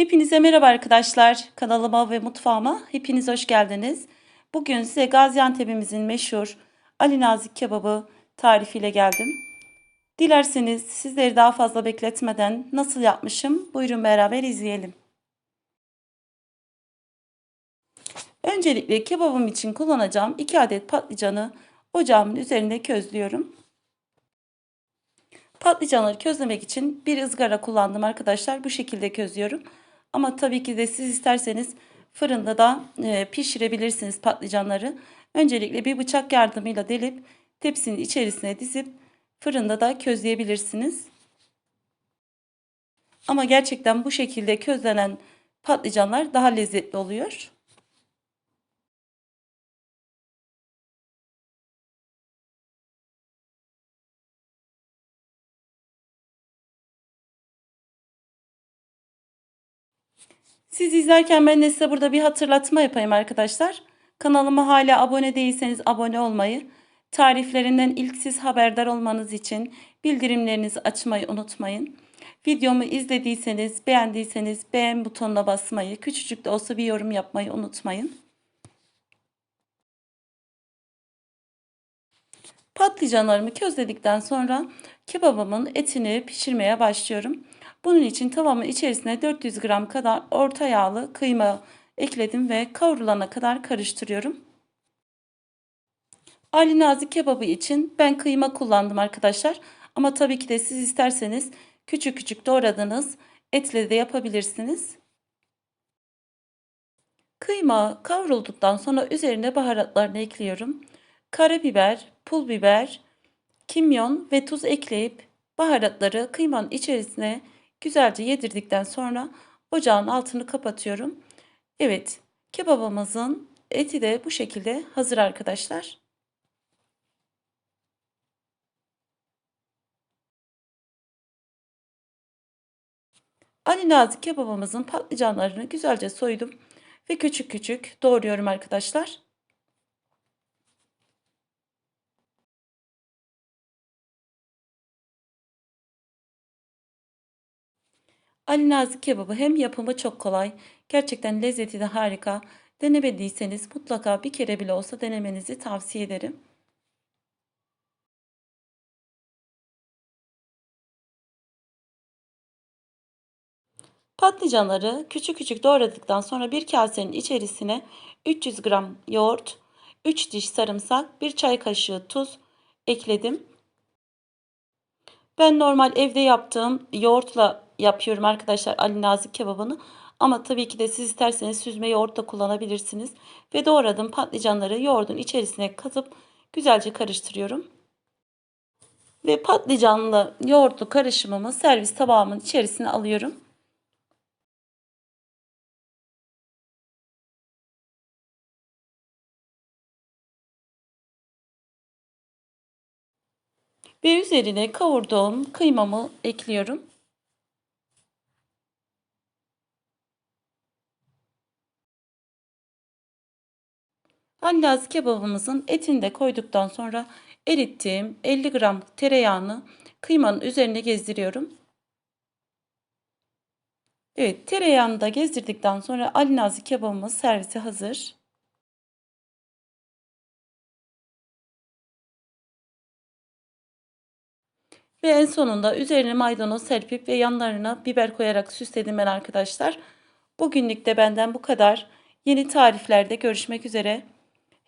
Hepinize merhaba arkadaşlar. Kanalıma ve mutfağıma hepiniz hoş geldiniz. Bugün size Gaziantep'imizin meşhur Ali Nazik kebabı tarifiyle geldim. Dilerseniz sizleri daha fazla bekletmeden nasıl yapmışım buyurun beraber izleyelim. Öncelikle kebabım için kullanacağım 2 adet patlıcanı ocağımın üzerinde közlüyorum. Patlıcanları közlemek için bir ızgara kullandım arkadaşlar. Bu şekilde közlüyorum. Ama tabii ki de siz isterseniz fırında da e, pişirebilirsiniz patlıcanları. Öncelikle bir bıçak yardımıyla delip tepsinin içerisine dizip fırında da közleyebilirsiniz. Ama gerçekten bu şekilde közlenen patlıcanlar daha lezzetli oluyor. Siz izlerken ben de size burada bir hatırlatma yapayım arkadaşlar. Kanalıma hala abone değilseniz abone olmayı, tariflerinden ilk siz haberdar olmanız için bildirimlerinizi açmayı unutmayın. Videomu izlediyseniz, beğendiyseniz beğen butonuna basmayı, küçücük de olsa bir yorum yapmayı unutmayın. Patlıcanlarımı közledikten sonra kebabımın etini pişirmeye başlıyorum. Bunun için tavamın içerisine 400 gram kadar orta yağlı kıyma ekledim ve kavrulana kadar karıştırıyorum. Ali Nazik kebabı için ben kıyma kullandım arkadaşlar. Ama tabii ki de siz isterseniz küçük küçük doğradığınız etle de yapabilirsiniz. Kıyma kavrulduktan sonra üzerine baharatlarını ekliyorum. Karabiber, pul biber, kimyon ve tuz ekleyip baharatları kıymanın içerisine güzelce yedirdikten sonra ocağın altını kapatıyorum. Evet, kebabımızın eti de bu şekilde hazır arkadaşlar. Ali Nazik kebabımızın patlıcanlarını güzelce soydum ve küçük küçük doğruyorum arkadaşlar. Ali Nazik kebabı hem yapımı çok kolay, gerçekten lezzeti de harika. Denemediyseniz mutlaka bir kere bile olsa denemenizi tavsiye ederim. Patlıcanları küçük küçük doğradıktan sonra bir kasenin içerisine 300 gram yoğurt, 3 diş sarımsak, 1 çay kaşığı tuz ekledim. Ben normal evde yaptığım yoğurtla yapıyorum arkadaşlar Ali Nazik kebabını. Ama tabii ki de siz isterseniz süzme yoğurt da kullanabilirsiniz. Ve doğradığım patlıcanları yoğurdun içerisine katıp güzelce karıştırıyorum. Ve patlıcanlı yoğurtlu karışımımı servis tabağımın içerisine alıyorum. Ve üzerine kavurduğum kıymamı ekliyorum. Allaz kebabımızın etini de koyduktan sonra erittiğim 50 gram tereyağını kıymanın üzerine gezdiriyorum. Evet tereyağını da gezdirdikten sonra Ali kebabımız servise hazır. Ve en sonunda üzerine maydanoz serpip ve yanlarına biber koyarak süsledim ben arkadaşlar. Bugünlük de benden bu kadar. Yeni tariflerde görüşmek üzere.